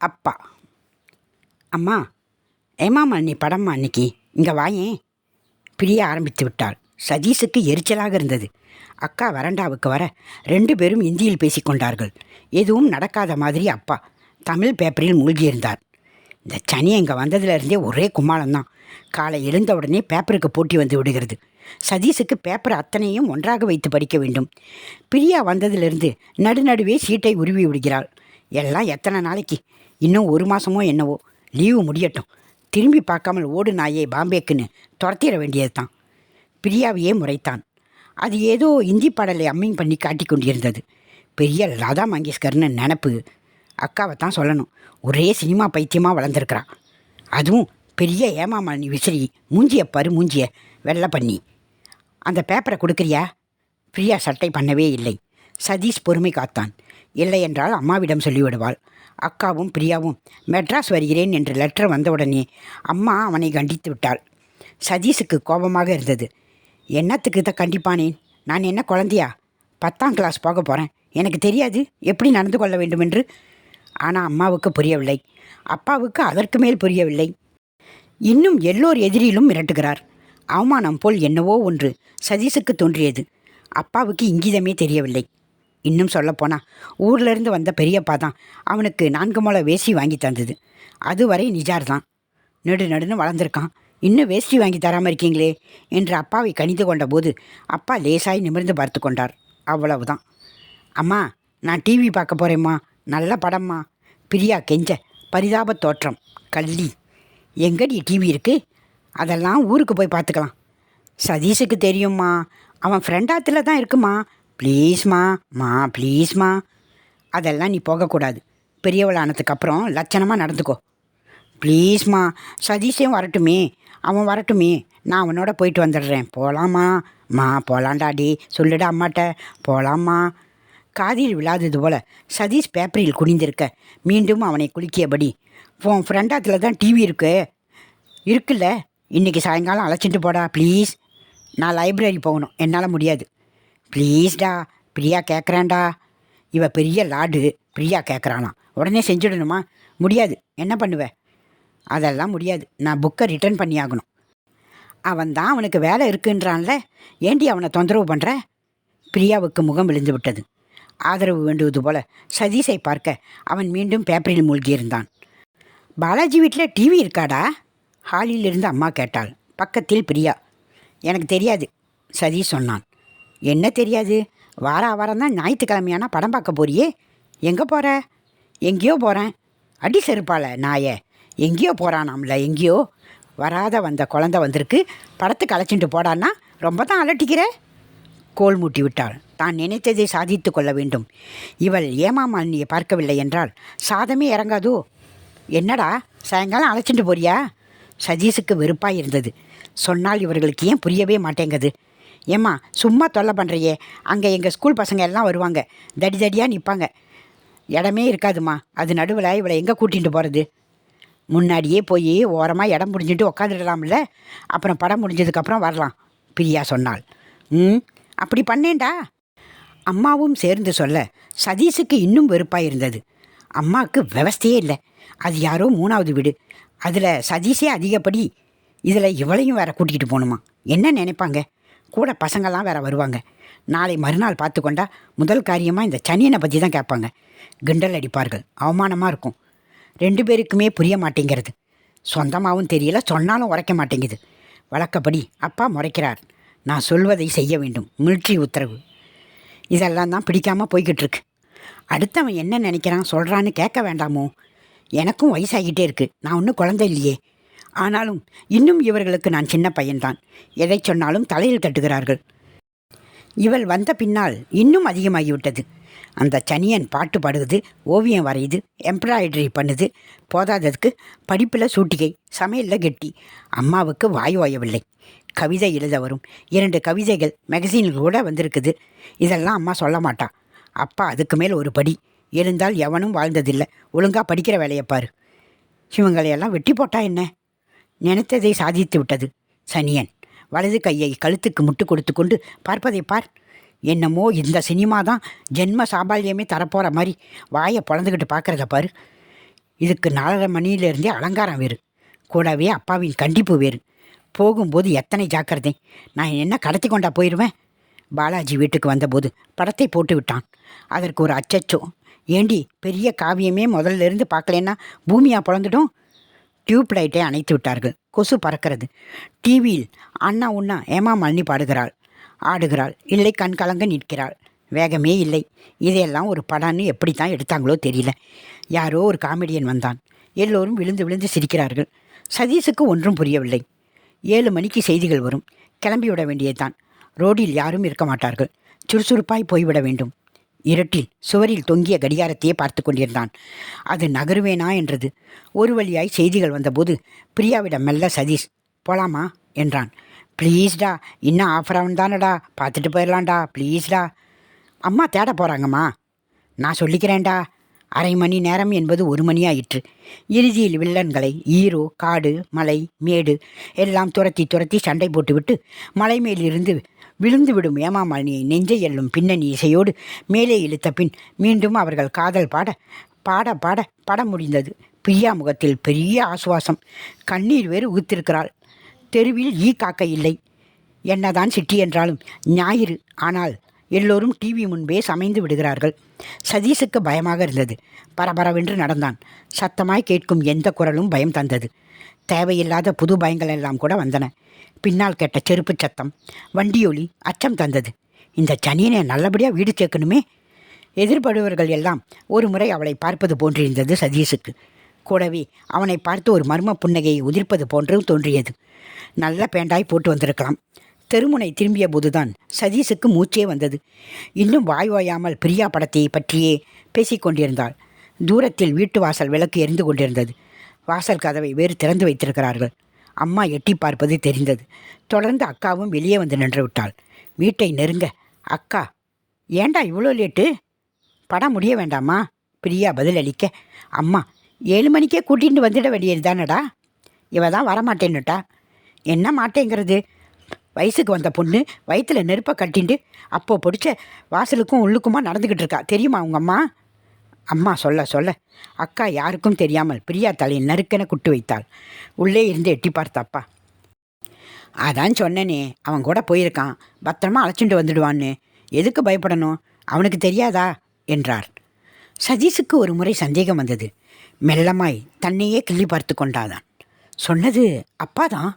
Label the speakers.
Speaker 1: அப்பா. அம்மா ஏமாம்மா நீ படம்மா அன்னைக்கு. இங்கே வாயே பிரிய ஆரம்பித்து விட்டாள். சதீஷுக்கு எரிச்சலாக இருந்தது. அக்கா வறண்டாவுக்கு வர ரெண்டு பேரும் இந்தியில் பேசிக்கொண்டார்கள். எதுவும் நடக்காத மாதிரி அப்பா தமிழ் பேப்பரில் மூழ்கியிருந்தார். இந்த சனி இங்கே வந்ததுலேருந்தே ஒரே கும்மாளம்தான். காலை எழுந்த உடனே பேப்பருக்கு போட்டி வந்து விடுகிறது. சதீஷுக்கு பேப்பர் அத்தனையும் ஒன்றாக வைத்து படிக்க வேண்டும். பிரியா வந்ததிலிருந்து நடுநடுவே சீட்டை உருவி விடுகிறாள். எல்லாம் எத்தனை நாளைக்கு? இன்னும் ஒரு மாதமோ என்னவோ லீவு முடியட்டும். திரும்பி பார்க்காமல் ஓடு நாயை பாம்பேக்குன்னு துரத்திட வேண்டியது தான் பிரியாவையே முறைத்தான். அது ஏதோ இந்தி பாடலை அம்மிங் பண்ணி காட்டி கொண்டிருந்தது. பெரிய லதா மங்கேஷ்கர்னு நினப்பு அக்காவை தான் சொல்லணும். ஒரே சினிமா பைத்தியமாக வளர்ந்துருக்கிறா. அதுவும் பெரிய ஏமாமணி விசிறி மூஞ்சிய பரு மூஞ்சிய வெள்ளை பண்ணி. அந்த பேப்பரை கொடுக்குறியா? பிரியா சட்டை பண்ணவே இல்லை. சதீஷ் பொறுமை காத்தான். இல்லை என்றால் அம்மாவிடம் சொல்லிவிடுவாள். அக்காவும் பிரியாவும் மெட்ராஸ் வருகிறேன் என்று லெட்டர் வந்தவுடனே அம்மா அவனை கண்டித்து விட்டாள். சதீஷுக்கு கோபமாக இருந்தது. என்னத்துக்கு தான் கண்டிப்பானேன் நான் என்ன குழந்தையா? பத்தாம் கிளாஸ் போக போகிறேன் எனக்கு தெரியாது. எப்படி நடந்து கொள்ள வேண்டும் என்று ஆனால் அம்மாவுக்கு புரியவில்லை. அப்பாவுக்கு அதற்கு மேல் புரியவில்லை. இன்னும் எல்லோர் எதிரிலும் மிரட்டுகிறார். அவமானம் போல் என்னவோ ஒன்று சதீஷுக்கு தோன்றியது. அப்பாவுக்கு இங்கிதமே தெரியவில்லை. இன்னும் சொல்லப்போனா ஊர்லேருந்து வந்த பெரியப்பா தான் அவனுக்கு நான்கு முளை வேஷ்டி வாங்கி தந்தது. அதுவரை நிஜார் தான் நெடு நடுன்னு வளர்ந்துருக்கான். இன்னும் வேஷ்டி வாங்கி தராமல் இருக்கீங்களே என்று அப்பாவை கணித்து கொண்டபோது அப்பா லேசாய் நிமிர்ந்து பார்த்து கொண்டார். அவ்வளவுதான். அம்மா நான் டிவி பார்க்க போகிறேம்மா நல்ல படம்மா. பிரியா கெஞ்ச பரிதாப தோற்றம். கள்ளி. எங்கடி டிவி இருக்கு? அதெல்லாம் ஊருக்கு போய் பார்த்துக்கலாம். சதீஷுக்கு தெரியும்மா. அவன் ஃப்ரெண்டாத்தில் தான் இருக்குமா? ப்ளீஸ்மா மா ப்ளீஸ்மா அதெல்லாம் நீ போகக்கூடாது. பெரியவள் ஆனதுக்கப்புறம் லட்சணமாக நடந்துக்கோ ப்ளீஸ்மா சதீஷையும் வரட்டுமே. அவன் வரட்டுமே. நான் அவனோட போயிட்டு வந்துடுறேன். போகலாமா மா போகலாண்டாடி சொல்லுடா அம்மாட்ட. போகலாமா காதில் விழாதது போல சதீஷ் பேப்பரில் குனிந்திருக்க. மீண்டும் அவனை குலுக்கியபடி உன் ஃப்ரெண்டாத்தில் தான் டிவி இருக்கு. இருக்குல்ல. இன்றைக்கி சாயங்காலம் அழைச்சிட்டு போடா ப்ளீஸ். நான் லைப்ரரி போகணும். என்னால் முடியாது. ப்ளீஸ்டா பிரியா கேட்குறேன்டா இவ பெரிய லாடு பிரியா கேட்குறானா உடனே செஞ்சிடணுமா? முடியாது. என்ன பண்ணுவ? அதெல்லாம் முடியாது. நான் புக்கை ரிட்டர்ன் பண்ணியாகணும். அவன் தான் அவனுக்கு வேலை இருக்குன்றான்ல. ஏண்டி அவனை தொந்தரவு பண்ணுற பிரியாவுக்கு முகம் விழுந்து விட்டது. ஆதரவு வேண்டுவது போல சதீஷை பார்க்க அவன் மீண்டும் பேப்பரில் மூழ்கியிருந்தான். பாலாஜி வீட்டில் டிவி இருக்காடா? ஹாலில் இருந்து அம்மா கேட்டாள். பக்கத்தில் பிரியா. எனக்கு தெரியாது சதீஷ் சொன்னான். என்ன தெரியாது? வார வாரம் தான் ஞாயிற்றுக்கிழமையானா படம் பார்க்க போறியே? எங்கே போகிற எங்கேயோ போகிறேன் அடி செருப்பால நாய. எங்கேயோ போகிறானாம்ல எங்கேயோ? வராத வந்த குழந்தை வந்திருக்கு. படத்துக்கு அழைச்சிட்டு போடான்னா ரொம்ப தான் அலட்டிக்கிற? கோல் மூட்டி விட்டாள். தான் நினைத்ததை சாதித்து கொள்ள வேண்டும். இவள் ஏமாமாலினியை பார்க்கவில்லை என்றால் சாதமே இறங்காதோ? என்னடா சாயங்காலம் அழைச்சிட்டு போறியா? சதீஷுக்கு வெறுப்பாக இருந்தது. சொன்னால் இவர்களுக்கு ஏன் புரியவே மாட்டேங்குது? ஏம்மா சும்மா தொல்லை பண்ணுறியே அங்கே எங்கள் ஸ்கூல் பசங்க எல்லாம் வருவாங்க. தடி தடியாக நிற்பாங்க இடமே இருக்காதுமா அது நடுவில் இவளை எங்கே கூட்டிகிட்டு போகிறது முன்னாடியே போய் ஓரமாக இடம் முடிஞ்சிட்டு உக்காந்துடலாம்ல. அப்புறம் படம் முடிஞ்சதுக்கப்புறம் வரலாம் பிரியா சொன்னாள். ம் அப்படி பண்ணேன்டா. அம்மாவும் சேர்ந்து சொல்ல சதீஷுக்கு இன்னும் வெறுப்பாக இருந்தது. அம்மாவுக்கு விவஸ்தையே இல்லை. அது யாரோ மூணாவது வீடு. அதில் சதீஷே அதிகப்படி இதில் இவளையும் வேற கூட்டிகிட்டு போகணுமா? என்ன நினைப்பாங்க? கூட பசங்கள்லாம் வேற வருவாங்க. நாளை மறுநாள் பார்த்து கொண்டா முதல் காரியமாக இந்த சனியனை பற்றி தான் கேட்பாங்க. கிண்டல் அடிப்பார்கள். அவமானமாக இருக்கும். ரெண்டு பேருக்குமே புரிய மாட்டேங்கிறது. சொந்தமாகவும் தெரியல சொன்னாலும் உரைக்க மாட்டேங்குது. வழக்கப்படி அப்பா முறைக்கிறார். நான் சொல்வதை செய்ய வேண்டும். மிலிட்ரி உத்தரவு. இதெல்லாம் தான் பிடிக்காமல் போய்கிட்டு இருக்கு. அடுத்தவன் என்ன நினைக்கிறான் சொல்கிறான்னு கேட்க வேண்டாமோ? எனக்கும் வயசாகிட்டே இருக்குது நான் ஒன்றும் குழந்தை இல்லையே. ஆனாலும் இன்னும் இவர்களுக்கு நான் சின்ன பையன்தான். எதை சொன்னாலும் தலையில் தட்டுகிறார்கள். இவள் வந்த பின்னால் இன்னும் அதிகமாகிவிட்டது. அந்த சனியன் பாட்டு பாடுவது ஓவியம் வரையுது எம்ப்ராய்டரி பண்ணுது போதாததுக்கு படிப்பில் சூட்டிகை சமையலில் கெட்டி அம்மாவுக்கு வாய் ஓயவில்லை. கவிதை எழுத வரும். இரண்டு கவிதைகள் மேகசீனில் கூட வந்திருக்குது. இதெல்லாம் அம்மா சொல்ல மாட்டா. அப்பா அதுக்கு மேல் ஒரு படி. எழுந்தால் எவனும் வாழ்ந்ததில்லை. ஒழுங்காக படிக்கிற வேலையை பாரு. இவங்களையெல்லாம் வெட்டி போட்டா என்ன? நினைத்ததை சாதித்து விட்டது சனியன். வலது கையை கழுத்துக்கு முட்டு கொடுத்து கொண்டு பார்ப்பதை பார். என்னமோ இந்த சினிமா தான் ஜென்ம சாபால்யமே தரப்போகிற மாதிரி வாயை பொழந்துக்கிட்டு பார்க்குறத பாரு. இதுக்கு நாலரை மணியிலிருந்தே அலங்காரம் வேறு. கூடவே அப்பாவின் கண்டிப்பு வேறு. போகும்போது எத்தனை ஜாக்கிரதை. நான் என்ன கடத்தி கொண்டா போயிடுவேன் பாலாஜி வீட்டுக்கு வந்தபோது படத்தை போட்டு விட்டான். அதற்கு ஒரு அச்சச்சோ ஏண்டி பெரிய காவியமே முதல்ல இருந்து பார்க்கலன்னா பூமியாக பிறந்துடும் டியூப் லைட்டை அணைத்து விட்டார்கள். கொசு பறக்கிறது. டிவியில் அண்ணா உண்ணா ஏமா மல்லி பாடுகிறாள். ஆடுகிறாள். இல்லை கண் கலங்க நிற்கிறாள். வேகமே இல்லை. இதையெல்லாம் ஒரு படம்னு எப்படி தான் எடுத்தாங்களோ தெரியல. யாரோ ஒரு காமெடியன் வந்தான். எல்லோரும் விழுந்து விழுந்து சிரிக்கிறார்கள். சதீஷுக்கு ஒன்றும் புரியவில்லை. ஏழு மணிக்கு செய்திகள் வரும். கிளம்பிவிட வேண்டியதுதான். ரோடில் யாரும் இருக்க மாட்டார்கள். சுறுசுறுப்பாய் போய்விட வேண்டும். இருட்டில் சுவரில் தொங்கிய கடிகாரத்தையே பார்த்து கொண்டிருந்தான். அது நகருவேனா? என்றது. ஒரு வழியாய் செய்திகள் வந்தபோது பிரியாவிடம் மெல்ல சதீஷ் போலாமா? என்றான். ப்ளீஸ்டா இன்னும் ஆஃபர் ஆகும் தானடா பார்த்துட்டு போயிடலாம்டா ப்ளீஸ்டா அம்மா தேட போகிறாங்கம்மா நான் சொல்லிக்கிறேன்டா. அரை மணி நேரம் என்பது ஒரு மணி ஆயிற்று இறுதியில் வில்லன்களை ஈரோ காடு மலை மேடு எல்லாம் துரத்தி துரத்தி சண்டை போட்டுவிட்டு மலை மேலிருந்து விழுந்து விடும் ஏமாமணியை நெஞ்சை எல்லும் பின்னணி இசையோடு மேலே இழுத்த பின் மீண்டும் அவர்கள் காதல் பாட பாட பாட பட முடிந்தது. பிரியா முகத்தில் பெரிய ஆசுவாசம். கண்ணீர் வேறு ஊத்திருக்கிறாள் தெருவில் ஈ காக்க இல்லை. என்னதான் சிட்டி என்றாலும் ஞாயிறு. ஆனால் எல்லோரும் டிவி முன்பே சமைந்து விடுகிறார்கள். சதீஷுக்கு பயமாக இருந்தது. பரபரவென்று நடந்தான். சத்தமாய் கேட்கும் எந்த குரலும் பயம் தந்தது. தேவையில்லாத புது பயங்கள் எல்லாம் கூட வந்தன. பின்னால் கேட்ட செருப்பு சத்தம் வண்டியொலி அச்சம் தந்தது. இந்த சனியனை நல்லபடியாக வீடு சேர்க்கணுமே? எதிர்படுவர்கள் எல்லாம் ஒரு முறை அவளை பார்ப்பது போன்றிருந்தது சதீஷுக்கு கூடவே அவனை பார்த்து ஒரு மர்ம புன்னகையை உதிர்ப்பது போன்றும் தோன்றியது. நல்ல பேண்டாய் போட்டு வந்திருக்கலாம். தெருமுனை திரும்பிய போதுதான் சதீஷுக்கு மூச்சே வந்தது. இன்னும் வாய் வாயாமல் பிரியா படத்தை பற்றியே பேசிக்கொண்டிருந்தாள். தூரத்தில் வீட்டு வாசல் விளக்கு எரிந்து கொண்டிருந்தது. வாசல் கதவை வேறு திறந்து வைத்திருக்கிறார்கள். அம்மா எட்டி பார்ப்பது தெரிந்தது. தொடர்ந்து அக்காவும் வெளியே வந்து நின்று விட்டாள். வீட்டை நெருங்க அக்கா ஏண்டா இவ்வளோ லேட்டு? படம் முடிய வேண்டாமா? பிரியா பதிலளிக்க அம்மா ஏழு மணிக்கே கூட்டிகிட்டு வந்துட வேண்டியது தானடா? இவ தான் வரமாட்டேன்னுட்டா. என்ன மாட்டேங்கிறது? வயசுக்கு வந்த பொண்ணு வயிற்றுல நெருப்பை கட்டிண்டு அப்போ பிடிச்ச வாசலுக்கும் உள்ளுக்குமா நடந்துக்கிட்டு இருக்கா? தெரியுமா உங்கள் அம்மா சொல்ல சொல்ல அக்கா யாருக்கும் தெரியாமல் பிரியா தலையில் நறுக்கென குட்டு வைத்தாள். உள்ளே இருந்து எட்டி பார்த்தாப்பா அதான் சொன்னனே அவன் கூட போயிருக்கான். பத்திரமா அழைச்சிட்டு வந்துடுவான்னு. எதுக்கு பயப்படணும்? அவனுக்கு தெரியாதா? என்றார். சதீஷுக்கு ஒரு முறை சந்தேகம் வந்தது. மெல்லமாய் தன்னையே கிள்ளி பார்த்து கொண்டாதான். சொன்னது அப்பா தான்